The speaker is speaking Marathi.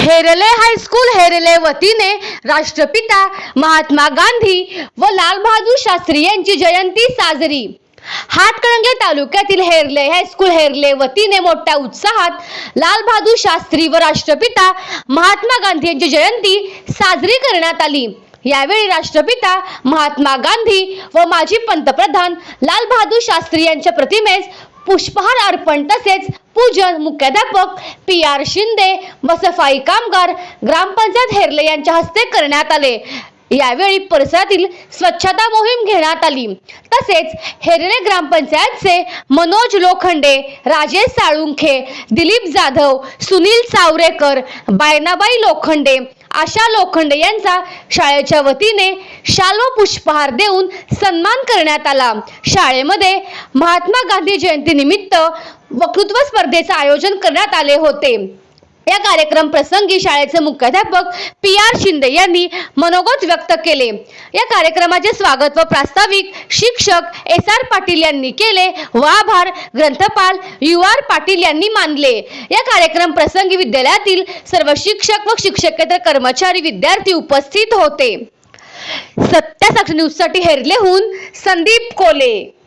हेरले हायस्कूल हेरले वतीने राष्ट्रपिता महात्मा गांधी व लाल बहादूर शास्त्री यांची जयंती साजरी. हातकणंगले तालुक्यातील हेरले हायस्कूल हेरले वतीने मोठ्या उत्साहात लालबहादूर शास्त्री व राष्ट्रपिता महात्मा गांधी यांची जयंती साजरी करण्यात आली. यावेळी राष्ट्रपिता महात्मा गांधी व माजी पंतप्रधान लालबहादूर शास्त्री यांच्या प्रतिमेस पुष्पहार अर्पण तसेच पूजन मुख्याध्यापक पी आर शिंदे व सफाई कामगार ग्रामपंचायत हेरले यांच्या हस्ते करण्यात आले. यावेळी परिसरातील स्वच्छता मोहीम घेण्यात आली. तसेच हेरले ग्रामपंचायतचे मनोज लोखंडे राजेश साळुंखे दिलीप जाधव सुनील सावरेकर बायनाबाई लोखंडे आशा लोखंडे यांचा शाळेच्या वतीने शाल व पुष्पहार देऊन सन्मान करण्यात आला. शाळेमध्ये महात्मा गांधी जयंती निमित्त वक्तृत्व स्पर्धेचे आयोजन करण्यात आले होते. या कार्यक्रम प्रसंगी शाळेचे मुख्याध्यापक पी आर शिंदे यांनी मनोगत व्यक्त केले. या कार्यक्रमाचे स्वागत व प्रास्ताविक शिक्षक एस आर पाटील यांनी केले. व आभार ग्रंथपाल यू आर पाटील यांनी मानले. या कार्यक्रम प्रसंगी विद्यालयातील सर्व शिक्षक व शिक्षकेतर कर्मचारी विद्यार्थी उपस्थित होते. सत्यासाक्षी न्यूजसाठी हेरलेहून संदीप कोले.